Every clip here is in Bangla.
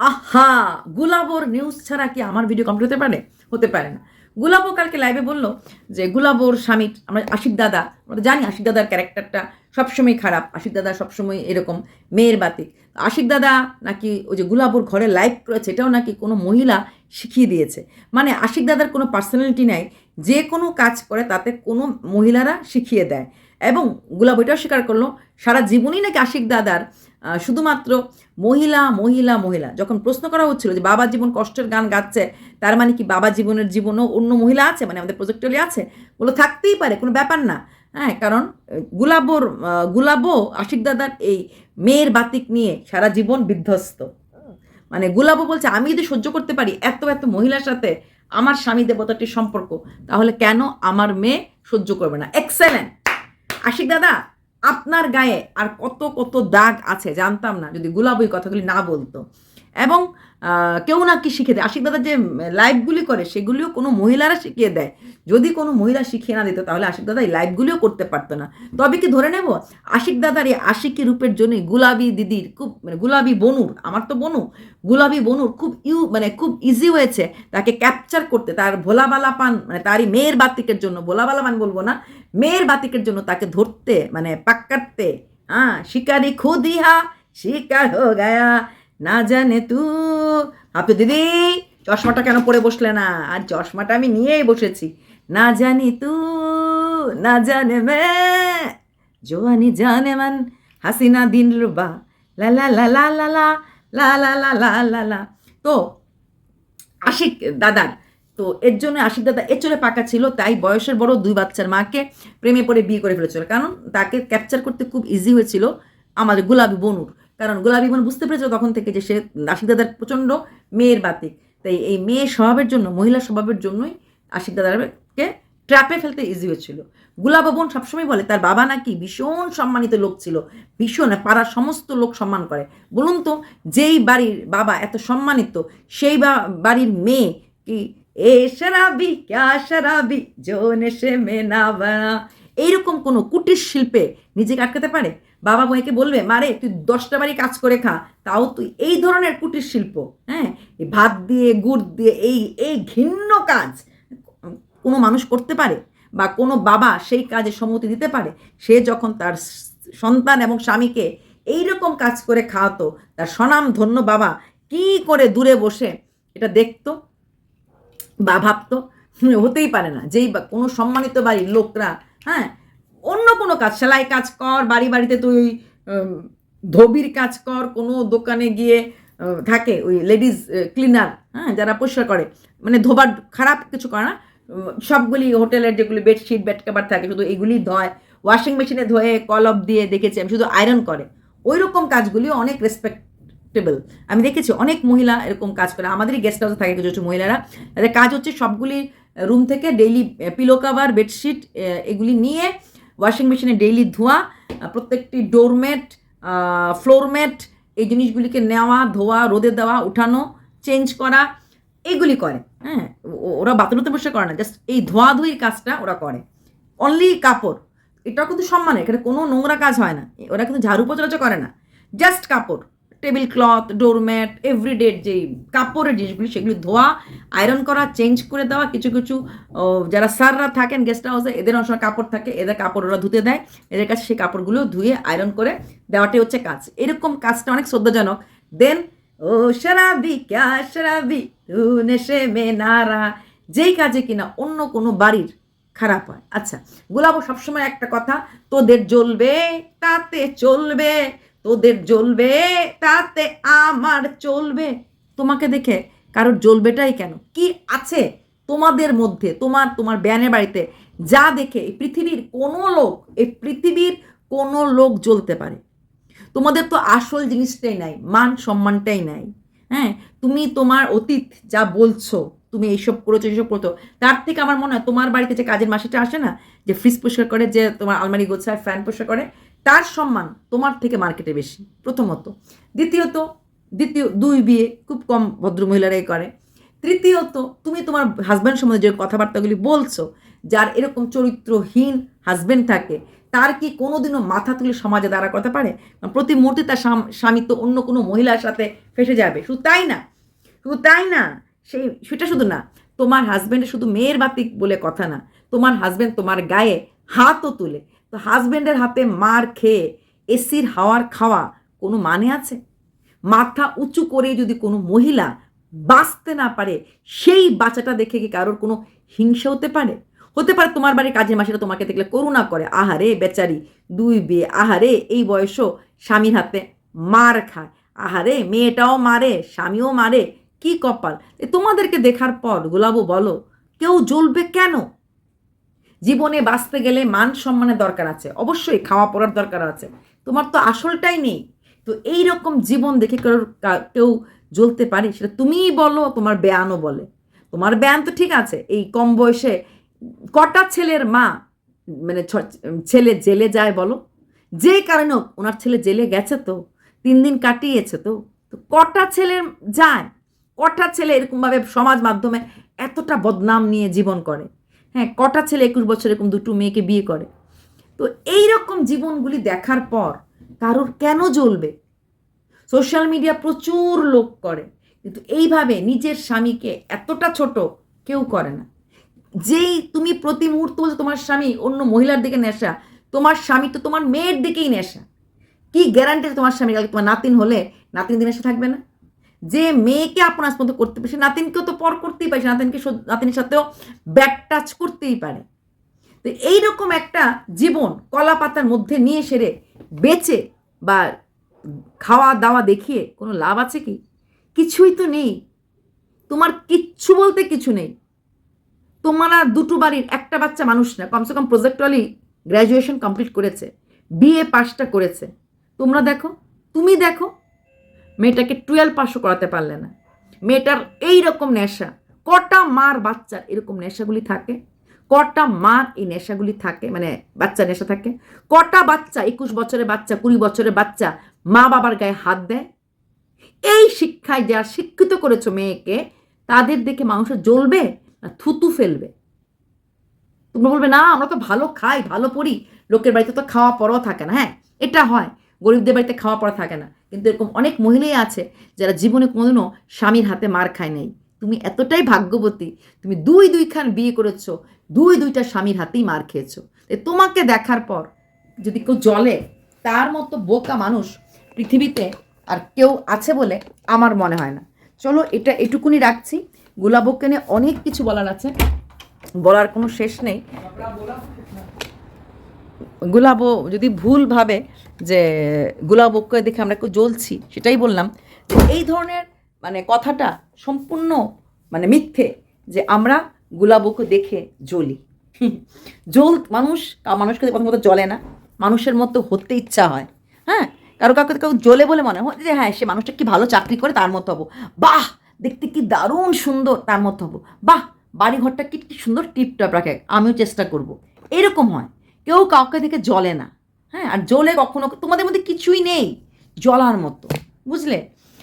আহা, গুলাবর নিউজ ছাড়া কি আমার ভিডিও কমপ্লিট হতে পারে? হতে পারে না। গুলাবো কালকে লাইভে বলল যে, গুলাবোর স্বামী, আমরা আশিক দাদা, আমরা জানি আশিক দাদার ক্যারেক্টারটা সবসময় খারাপ, আশিক দাদা সবসময় এরকম মেয়ের বাতি আশিক দাদা নাকি ওই যে গুলাবোর ঘরে লাইভ করেছে, এটাও নাকি কোনো মহিলা শিখিয়ে দিয়েছে। মানে আশিক দাদার কোনো পার্সোনালিটি নাই, যে কোনো কাজ করে তাতে কোনো মহিলারা শিখিয়ে দেয়। এবং গুলাব এটাও স্বীকার করল, সারা জীবনই নাকি আশিক দাদার শুধুমাত্র মহিলা মহিলা মহিলা। যখন প্রশ্ন করা হচ্ছিল যে বাবা জীবন কষ্টের গান গাচ্ছে তার মানে কি বাবা জীবনের জীবনও অন্য মহিলা আছে? মানে আমাদের প্রজেক্টরে আছে? বলে থাকতেই পারে কোনো ব্যাপার না। হ্যাঁ কারণ গুলাবোর আহ, গুলাবও আশিক দাদার এই মেয়ের বাতিক নিয়ে সারা জীবন বিধ্বস্ত। মানে গুলাবো বলছে আমি যদি সহ্য করতে পারি এত এত মহিলার সাথে আমার স্বামী দেবতাটির সম্পর্ক তাহলে কেন আমার মেয়ে সহ্য করবে না? এক্সেলেন্ট আশিক দাদা আপনার গায়ে আর কত কত দাগ আছে জানতাম না যদি গুলাবই কথাগুলি না বলতো। এবং কেউ না কি শিখে দেয়। আশিক দাদা যে লাইভগুলি করে, সেগুলিও কোনো মহিলারা শিখিয়ে দেয়। যদি কোনো মহিলা শিখিয়ে না দিত, তাহলে আশিক দাদা এই লাইভগুলিও করতে পারতো না। তবে কি ধরে নেব? আশিক দাদার এই আশিকি রূপের জন্যই গুলাবি দিদির খুব মানে গুলাবি বনুর, আমার তো বনু, গুলাবি বনুর খুব ইউ মানে খুব ইজি হয়েছে তাকে ক্যাপচার করতে। তার ভোলাবালা পান মানে তারই মেয়ের বাতিকের জন্য, ভোলাবালা পান বলব না, মেয়ের বাতিকের জন্য তাকে ধরতে মানে পাক্কাতে হ্যাঁ শিকারি খুদিয়া শিকার হো গায়া। না জানে তু আপনি দিদি চশমাটা কেন পরে বসলে না আর চশমাটা আমি নিয়েই বসেছি না জানি তু না জানে মে জোয়ানি জানে মান হাসিনা দিন রুবা লা লা লা লা লা লা লা লা লা লা লা লা তো আশিক দাদার তো এর জন্য আশিক দাদা এ চলে পাকা ছিল তাই বয়সের বড় দুই বাচ্চার মাকে প্রেমে পড়ে বিয়ে করে ফেলেছিল কারণ তাকে ক্যাপচার করতে খুব ইজি হয়েছিল আমাদের গোলাপি বনুর কারণ গোলাপি বন বুঝতে পেরেছিল তখন থেকে যে সে আশিক দাদার প্রচণ্ড মেয়ের বাতিক। তাই এই মেয়ে স্বভাবের জন্য, মহিলা স্বভাবের জন্যই আশিক দাদারকে ট্র্যাপে ফেলতে ইজি হয়েছিল। গুলাবা বোন সবসময় বলে, তার বাবা নাকি ভীষণ সম্মানিত লোক ছিল, ভীষণ পাড়ার সমস্ত লোক সম্মান করে। বলুন তো, যেই বাড়ির বাবা এত সম্মানিত, সেই বা, বাড়ির মেয়ে কি, এ শরাবি, ক্যা শরাবি জো নেশে মে না এইরকম কোনো কুটির শিল্পে নিজেকে আটকাতে পারে? বাবা বইকে বলবে মারে তুই দশটা বাড়ি কাজ করে খা, তাও তুই এই ধরনের কুটির শিল্প হ্যাঁ? ভাত দিয়ে, গুড় দিয়ে, এই এই ঘিন্ন কাজ কোনো মানুষ করতে পারে বা কোনো বাবা সেই কাজে সম্মতি দিতে পারে? সে যখন তার সন্তান এবং স্বামীকে এই রকম কাজ করে খাওয়াতো, তার স্বনাম ধন্য বাবা কি করে দূরে বসে এটা দেখতো বা ভাবতো, হতেই পারে না। যেই বা কোনো সম্মানিত বাড়ির লোকরা হ্যাঁ অন্য কোনো কাজ, সেলাই কাজ কর, বাড়ি বাড়িতে তুই ধোবির কাজ কর, কোনো দোকানে গিয়ে থাকে ওই লেডিস ক্লিনার হ্যাঁ যারা পরিষ্কার করে। মানে ধোবার খারাপ কিছু করে না সবগুলি হোটেলের যেগুলি বেডশিট, বেড কাভার থাকে, শুধু এগুলি ধয়। ওয়াশিং মেশিনে ধোয়ে কলপ দিয়ে দেখেছি আমি, শুধু আয়রন করে। ওই রকম কাজগুলিও অনেক রেসপেক্টেবল আমি দেখেছি অনেক মহিলা এরকম কাজ করে, আমাদেরই গেস্ট হাউসে থাকে কিছু কিছু মহিলারা। তাদের কাজ হচ্ছে সবগুলি রুম থেকে ডেইলি পিলো কাভার বেডশিট এগুলি নিয়ে ওয়াশিং মেশিনে ডেইলি ধোয়া প্রত্যেকটি ডোরমেট ফ্লোরমেট এই জিনিসগুলিকে নেওয়া, ধোয়া, রোদে দেওয়া, উঠানো চেঞ্জ করা, এগুলি করে। হ্যাঁ ওরা বাথরুমতে বসে করে না জাস্ট এই ধোয়াধুয়ির কাজটা ওরা করে। অনলি কাপড়। এটাও কিন্তু সম্মানের, এখানে কোনো নোংরা কাজ হয় না। ওরা কিন্তু ঝাড়ু পচরাচ করে না। জাস্ট কাপড়। টেবিল ক্লথ ডোরম্যাট এভরিডে যেই কাপড়ের জিনিসগুলি, সেগুলি ধোয়া আয়রন করা চেঞ্জ করে দেওয়া, কিছু কিছু যারা স্যাররা থাকেন গেস্ট হাউসে এদের অনেক সময় কাপড় থাকে, এদের কাপড় ওরা ধুতে দেয়, এদের কাছে সেই কাপড়গুলো ধুয়ে আয়রন করে দেওয়াটাই হচ্ছে কাজ। এরকম কাজটা অনেক শ্রদ্ধাজনক। দেন ও শরাবি ক্যা নেশে মে নারা যেই কাজে কিনা অন্য কোনো বাড়ির খারাপ হয়। আচ্ছা গোলাপও সবসময় একটা কথা, তোদের জ্বলবে, তাতে চলবে। তোদের জ্বলবে, তাতে আমার চলবে। তোমাকে দেখে কারোর জ্বলবেটাই কেন? কি আছে তোমাদের মধ্যে, তোমার তোমার ব্যানের বাড়িতে, যা দেখে এই পৃথিবীর কোনো লোক, এই পৃথিবীর কোনো লোক জ্বলতে পারে? তোমাদের তো আসল জিনিসটাই নাই, মান সম্মানটাই নাই। হ্যাঁ তুমি তোমার অতীত যা বলছো, তুমি এইসব করেছ, এইসব করতো তার থেকে আমার মনে হয় তোমার বাড়িতে যে কাজের মাসিটা আসে না, যে ফ্রিজ পরিষ্কার করে, যে তোমার আলমারি গোছায় ফ্যান পরিষ্কার করে তার সম্মান তোমার থেকে মার্কেটে বেশি, প্রথমত। দ্বিতীয়ত, দ্বিতীয়, দুই বিয়ে খুব কম ভদ্র মহিলারাই করে। তৃতীয়ত, তুমি তোমার হাজব্যান্ড সম্বন্ধে যে কথাবার্তাগুলি বলছো, যার এরকম চরিত্রহীন হাজব্যান্ড থাকে, তার কি কোনোদিনও মাথা তুলে সমাজে দাঁড়া করতে পারে? প্রতি মুহূর্তে তার স্বাম- তো অন্য কোনো মহিলার সাথে ফেসে যাবে। শুধু তাই না, শুধু তাই না সেই সেটা শুধু না, তোমার হাজব্যান্ডের শুধু মেয়ের বাতি বলে কথা না, তোমার হাজব্যান্ড তোমার গায়ে হাতও তুলে। তো হাজব্যান্ডের হাতে মার খেয়ে এসির হাওয়ার খাওয়া কোনো মানে আছে? মাথা উঁচু করে যদি কোনো মহিলা বাঁচতে না পারে, সেই বাচ্চাটা দেখে কি কারোর কোনো হিংসা হতে পারে? হতে পারে তোমার বাড়ির কাজের মাসিরা তোমাকে দেখলে করুণা করে, আহারে বেচারি, দুই বিয়ে, আহারে এই বয়সও স্বামীর হাতে মার খায়, আহারে মেয়েটাও মারে, স্বামীও মারে, কি কপাল? তোমাদেরকে দেখার পর গোলাবো বলো, কেউ জ্বলবে কেন? জীবনে বাঁচতে গেলে মান সম্মানের দরকার আছে। অবশ্যই খাওয়া পড়ার দরকার আছে। তোমার তো আসলটাই নেই। তো এই রকম জীবন দেখে কেউ কেউ জ্বলতে পারে, সেটা তুমিই বলো, তোমার ব্যায়ানও বলে। তোমার ব্যায়ান তো ঠিক আছে, এই কম বয়সে কটা ছেলের মা মানে ছেলে জেলে যায় বলো? যে কারণে ওনার ছেলে জেলে গেছে তো, তিন দিন কাটিয়েছে তো তো কটা ছেলের যায়? কটা ছেলে এরকমভাবে সমাজ মাধ্যমে এতটা বদনাম নিয়ে জীবন করে? হ্যাঁ কটা ছেলে একুশ বছর এরকম দুটো মেয়েকে বিয়ে করে? তো এই রকম জীবনগুলি দেখার পর কারোর কেন জ্বলবে? সোশ্যাল মিডিয়া প্রচুর লোক করে, কিন্তু এইভাবে নিজের স্বামীকে এতটা ছোট কেউ করে না। যেই তুমি প্রতি মুহূর্ত তোমার স্বামী অন্য মহিলার দিকে নেশা, তোমার স্বামী তো তোমার মেয়ের দিকেই নেশা। কি গ্যারান্টি তোমার স্বামী তোমার নাতিন হলে নাতিন দিন থাকবে না? যে মেয়েকে আপনার পর্যন্ত করতে পারে সে নাতিনকেও তো পর করতেই পারে সে নাতিনকে নাতিনের সাথেও ব্যাক টাচ করতেই পারে। তো এইরকম একটা জীবন কলা পাতার মধ্যে নিয়ে সেরে বেচে বা খাওয়া দাওয়া দেখিয়ে কোনো লাভ আছে কি? কিছুই তো নেই। তোমার কিচ্ছু বলতে কিছু নেই। তোমার দুটো বাড়ির একটা বাচ্চা মানুষ না, কমসে কম প্রজেক্টলি গ্র্যাজুয়েশন কমপ্লিট করেছে বিএ পাসটা করেছে। তোমরা দেখো, তুমি দেখো মেয়েটাকে টুয়েলভ পাসও করাতে পারলে না। মেয়েটার এই রকম নেশা, কটা মার বাচ্চার এরকম নেশাগুলি থাকে? কটা মার এই নেশাগুলি থাকে? মানে বাচ্চা নেশা থাকে? কটা বাচ্চা, একুশ বছরের বাচ্চা, কুড়ি বছরের বাচ্চা মা বাবার গায়ে হাত দেয়? এই শিক্ষায় যারা শিক্ষিত করেছ মেয়েকে, তাদের দেখে মানুষের জ্বলবে না থুতু ফেলবে? তোমরা বলবে, না, আমরা তো ভালো খাই, ভালো পড়ি। লোকের বাড়িতে তো খাওয়া পরও থাকে না। হ্যাঁ এটা হয়। গরিবদের বাড়িতে খাওয়া পড়া থাকে না। কিন্তু এরকম অনেক মহিলাই আছে যারা জীবনে কোনোদিনও স্বামীর হাতে মার খায় নাই। তুমি এতটাই ভাগ্যবতী, তুমি দুই দুইখান বিয়ে করেছ, দুই দুইটা স্বামীর হাতেই মার খেয়েছো। তোমাকে দেখার পর যদি কেউ জলে তার মতো বোকা মানুষ পৃথিবীতে আর কেউ আছে বলে আমার মনে হয় না। চলো এটা এটুকুনি রাখছি। গোলাবকে নিয়ে অনেক কিছু বলার আছে। বলার কোনো শেষ নেই। গুলাবো যদি ভুল ভাবে যে গুলাবকে দেখে আমরা একটু জ্বলছি, সেটাই বললাম এই ধরনের মানে কথাটা সম্পূর্ণ মানে মিথ্যে যে আমরা গুলাবকে দেখে জ্বলি। জ্বল, মানুষ, মানুষকে প্রথমত জ্বলে না। মানুষের মতো হতে ইচ্ছা হয়। হ্যাঁ? কারও কাউকে কাউ জ্বলে বলে মনে হয় যে হ্যাঁ সে মানুষটা কি ভালো চাকরি করে তার মতো হব। বাহ! দেখতে কি দারুণ সুন্দর তার মতো হব। বাহ! বাড়ি ঘরটা কি কি সুন্দর টিপটপ রাখে। আমিও চেষ্টা করব। এরকম হয়। কেউ কাউকে দেখে জ্বলে না। হ্যাঁ আর জ্বলে কখনো তোমাদের মধ্যে কিছুই নেই, জ্বলার মতো, বুঝলে?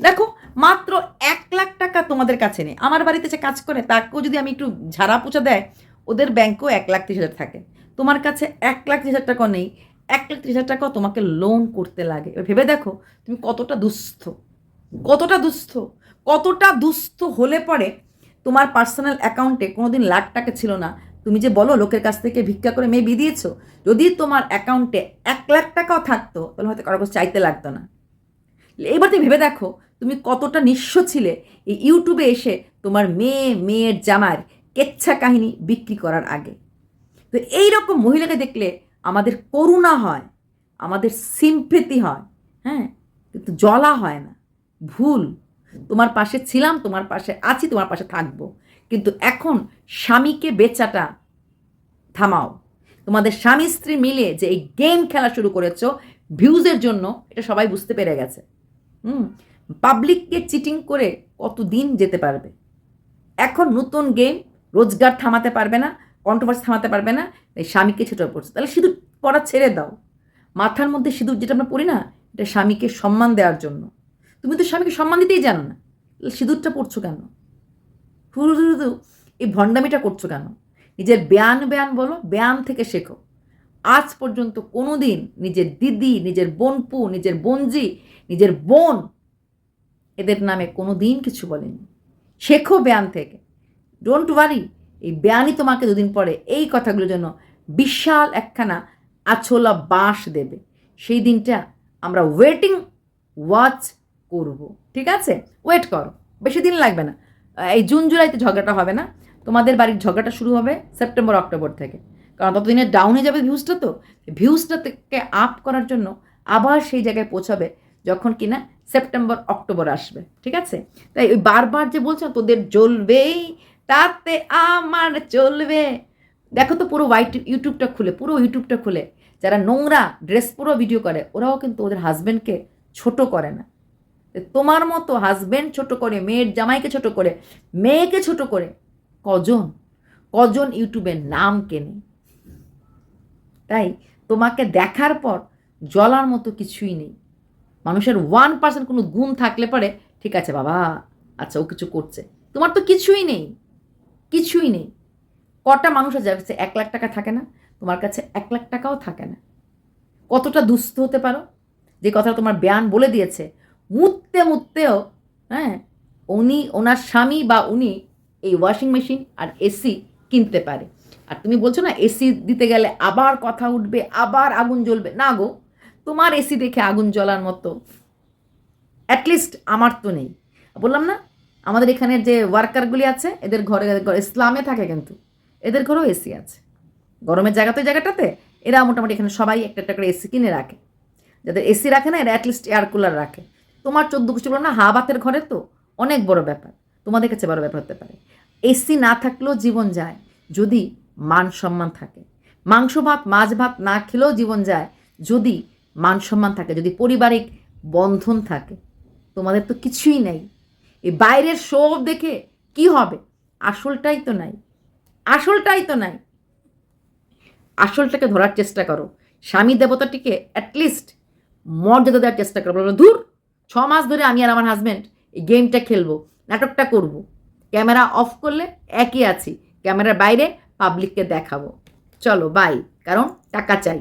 দেখো, মাত্র এক লাখ টাকা তোমাদের কাছে নেই। আমার বাড়িতে যে কাজ করে, তাকেও যদি আমি একটু ঝাড়া পোছা দেয়, ওদের ব্যাংকেও এক লাখ ত্রিশ হাজার থাকে। তোমার কাছে এক লাখ ত্রিশ হাজার টাকা নেই, এক লাখ ত্রিশ হাজার টাকাও তোমাকে লোন করতে লাগে। এবার ভেবে দেখো, তুমি কতটা দুস্থ কতটা দুস্থ কতটা দুস্থ হলে পরে তোমার পার্সোনাল অ্যাকাউন্টে কোনো দিন লাখ টাকা ছিল না তুমি যে বলো লোকের কাছ থেকে ভিক্ষা করে মেয়ে বিয়ে দিয়েছ, যদি তোমার অ্যাকাউন্টে এক লাখ টাকাও থাকতো, তাহলে হয়তো কারও চাইতে লাগতো না। এবার তুমি ভেবে দেখো, তুমি কতটা নিঃস্ব ছিলে এই ইউটিউবে এসে তোমার মেয়ে, মেয়ের জামার কেচ্ছা কাহিনী বিক্রি করার আগে। তো এই রকম মহিলাকে দেখলে আমাদের করুণা হয়, আমাদের সিম্পেতি হয় হ্যাঁ? কিন্তু জ্বলা হয় না, ভুল। তোমার পাশে ছিলাম, তোমার পাশে আছি, তোমার পাশে থাকব। কিন্তু এখন স্বামীকে বেচাটা থামাও। তোমাদের স্বামী স্ত্রী মিলে যে এই গেম খেলা শুরু করেছ ভিউজের জন্য এটা সবাই বুঝতে পেরে গেছে। হুম পাবলিককে চিটিং করে কতদিন যেতে পারবে? এখন নতুন গেম রোজগার থামাতে পারবে না কন্ট্রোভার্সি থামাতে পারবে না এই স্বামীকে ছেটে পড়ছে। তাহলে সিঁদুর পড়া ছেড়ে দাও। মাথার মধ্যে সিঁদুর যেটা আমরা পড়ি না, এটা স্বামীকে সম্মান দেওয়ার জন্য। তুমি তো স্বামীকে সম্মান দিতেই জানো না। সিঁদুরটা পড়ছো কেন? শুধু এই ভণ্ডামিটা করছ কেন? নিজের ব্যায়ান ব্যায়ান বলো ব্যায়াম থেকে শেখো। আজ পর্যন্ত কোনো দিন নিজের দিদি, নিজের বোনপু, নিজের বোনজি, নিজের বোন এদের নামে কোনো দিন কিছু বলেনি। শেখো ব্যান থেকে। ডোন্ট ওয়ারি এই ব্যানই তোমাকে দুদিন পরে এই কথাগুলোর জন্য বিশাল একখানা আছোলা বাঁশ দেবে। সেই দিনটা আমরা ওয়েটিং ওয়াচ করব, ঠিক আছে? ওয়েট করো, বেশি দিন লাগবে না। এই জুন জুলাইতে ঝগড়াটা হবে না। তোমাদের বাড়ির ঝগড়াটা শুরু হবে সেপ্টেম্বর, অক্টোবর থেকে। কারণ ততদিনে ডাউন যাবে ভিউজটা তো। ভিউজটা থেকে আপ করার জন্য আবার সেই জায়গায় পৌঁছাবে যখন কিনা সেপ্টেম্বর, অক্টোবর আসবে, ঠিক আছে? তাই ওই বারবার যে বলছো তোদের জ্বলবেই, তাতে আমার চলবে দেখো তো পুরো হোয়াইট ইউটিউবটা খুলে, পুরো ইউটিউবটা খুলে। যারা নোংরা ড্রেস পুরো ভিডিও করে, ওরাও কিন্তু ওদের হাজব্যান্ডকে ছোট করে না। তোমার মতো হাজব্যান্ড ছোট করে, মেয়ের জামাইকে ছোট করে, মেয়েকে ছোট করে, কজন? কজন ইউটিউবের নাম কেনে? তাই তোমাকে দেখার পর জলার মতো কিছুই নেই। মানুষের ওয়ান পার্সেন্ট কোনো গুণ থাকলে পরে, ঠিক আছে বাবা আচ্ছা ও কিছু করছে। তোমার তো কিছুই নেই কিছুই নেই। কটা মানুষ আছে যার কাছে এক লাখ টাকা থাকে না? তোমার কাছে এক লাখ টাকাও থাকে না। কতটা দুস্থ হতে পারো? যে কথাটা তোমার ব্যান বলে দিয়েছে মুততে মুততেও হ্যাঁ উনি, ওনার স্বামী বা উনি এই ওয়াশিং মেশিন আর এসি কিনতে পারে। আর তুমি বলছো না এসি দিতে গেলে আবার কথা উঠবে, আবার আগুন জ্বলবে। না গো, তোমার এসি দেখে আগুন জ্বলার মতো। অ্যাটলিস্ট আমার তো নেই। বললাম না, আমাদের এখানের যে ওয়ার্কারগুলি আছে, এদের ঘরে ঘরে ইসলামে থাকে কিন্তু, এদের ঘরেও এসি আছে। গরমের জায়গাতে, জায়গাটাতে, এরা মোটামুটি এখানে সবাই একটা একটা করে এসি কিনে রাখে। যাদের এসি রাখে না, এরা অ্যাটলিস্ট এয়ার কুলার রাখে। তোমার চোদ্দ গোষ্ঠী বললাম না হা বাতের ঘরে তো? অনেক বড় ব্যাপার। তোমাদের কাছে বড় ব্যাপার হতে পারে। এসি না থাকলেও জীবন যায় যদি মান সম্মান থাকে। মাংস ভাত, মাছ ভাত না খেলেও জীবন যায় যদি মান সম্মান থাকে, যদি পারিবারিক বন্ধন থাকে। তোমাদের তো কিছুই নেই। এই বাইরের সব দেখে কি হবে? আসলটাই তো নাই। আসলটাই তো নাই। আসলটাকে ধরার চেষ্টা করো। স্বামী দেবতাটিকে অ্যাটলিস্ট মর্যাদা দেওয়ার চেষ্টা করো। বলো দূর ছ মাস ধরে আমি আর আমার হাজব্যান্ড এই গেমটা খেলব, নাটকটা করব। ক্যামেরা অফ করলে একই আছি, ক্যামেরার বাইরে পাবলিককে দেখাবো। চলো বাই কারণ টাকা চাই।